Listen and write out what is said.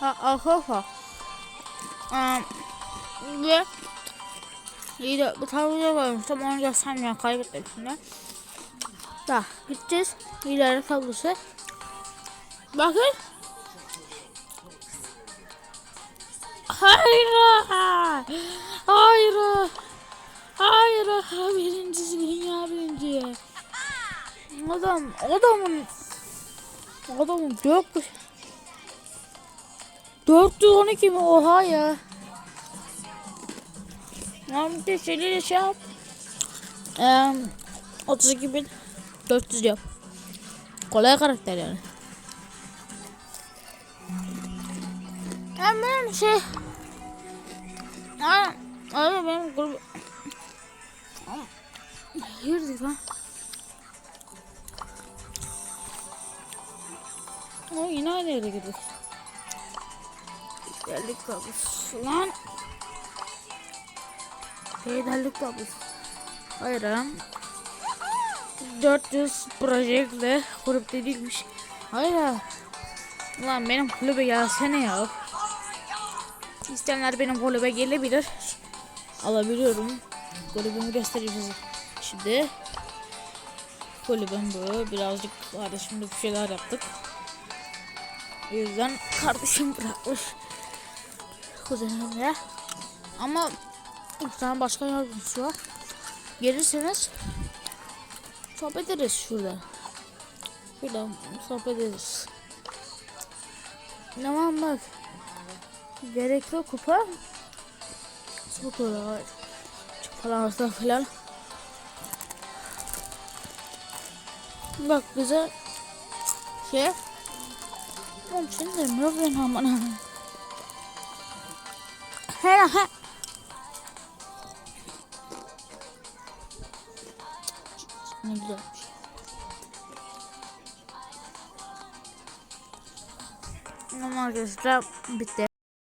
Arkadaşlar. Ve iyi de bu tarafa koymuştum. Onu göstermiyorum. Kaybettim şimdi. Da gideceğiz. İleri kablosu. Bakın. Hayır. Hayır. Hayır. Birincisi dünya birinci. Adam, adamın adamın dört 412 mi? Oha ya. Tamam bir şeyleri şey yap. Eee 32 bin 400 yap. Kolay karakter yani. Yani benim şey... Aa, abi benim grubu... Hayırdır lan? O yine aynı yere gidiyor. Geldik kabus. Lan. Liderlik kabus. Hayır lan. 400 projektle grup dedikmiş. Hayır ya. Ulan benim kulübe gelsene ya. İsteyenler benim kulübe gelebilir. Alabiliyorum. Kulübümü göstereyim size. Şimdi kulübüm bu. Birazcık kardeşimle bir şeyler yaptık. O yüzden kardeşim bırakmış. Kuzenimle. Ama bir tane başka yardımcısı var. Gelirseniz sohbet ederiz şurada. Şurada sohbet ederiz. Tamam bak. Gerekli kupa. Bu kadar. Falan falan. Bak güzel şey. Oğlum sen de ne yapıyorsun amına? He he. Ne güzelmiş. Tamam arkadaşlar bitti.